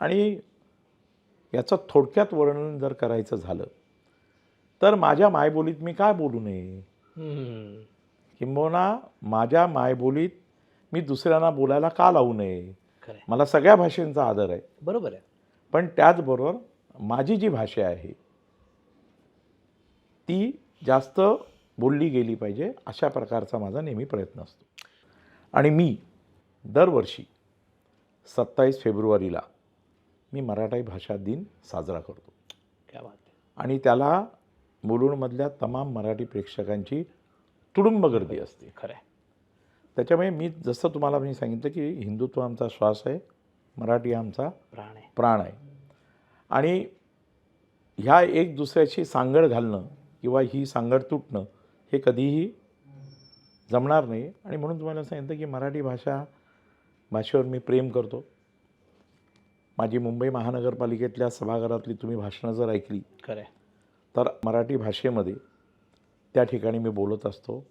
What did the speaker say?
आणि याचं थोडक्यात वर्णन जर करायचं झालं तर माझ्या मायबोलीत मी काय बोलू नये. किंबहुना माझ्या मायबोलीत मी दुसऱ्यांना बोलायला का लावू नये? मला सगळ्या भाषेंचा आदर आहे. बरोबर आहे. पण त्याचबरोबर माझी जी भाषा आहे ती जास्त बोलली गेली पाहिजे अशा प्रकारचा माझा नेहमी प्रयत्न असतो. आणि मी दरवर्षी सत्तावीस फेब्रुवारीला मी मराठी भाषा दिन साजरा करतो. क्या बात आहे आणि त्याला मुलुंडमधल्या तमाम मराठी प्रेक्षकांची तुडुंब गर्दी असते. खरंय त्याच्यामुळे मी जसं तुम्हाला मी सांगितलं की हिंदुत्व आमचा श्वास आहे मराठी आमचा प्राण आहे. प्राण आहे. आणि ह्या एक दुसऱ्याची सांगड घालणं किंवा ही सांगड तुटणं हे कधीही जमणार नाही. आणि म्हणून तुम्हाला सांगितलं की मराठी भाषा भाषेवर मी प्रेम करतो. माझी मुंबई महानगरपालिकेतल्या सभागृहातली तुम्ही भाषणं जर ऐकली खरंय. तर मराठी भाषेमध्ये त्या ठिकाणी मी बोलत असतो.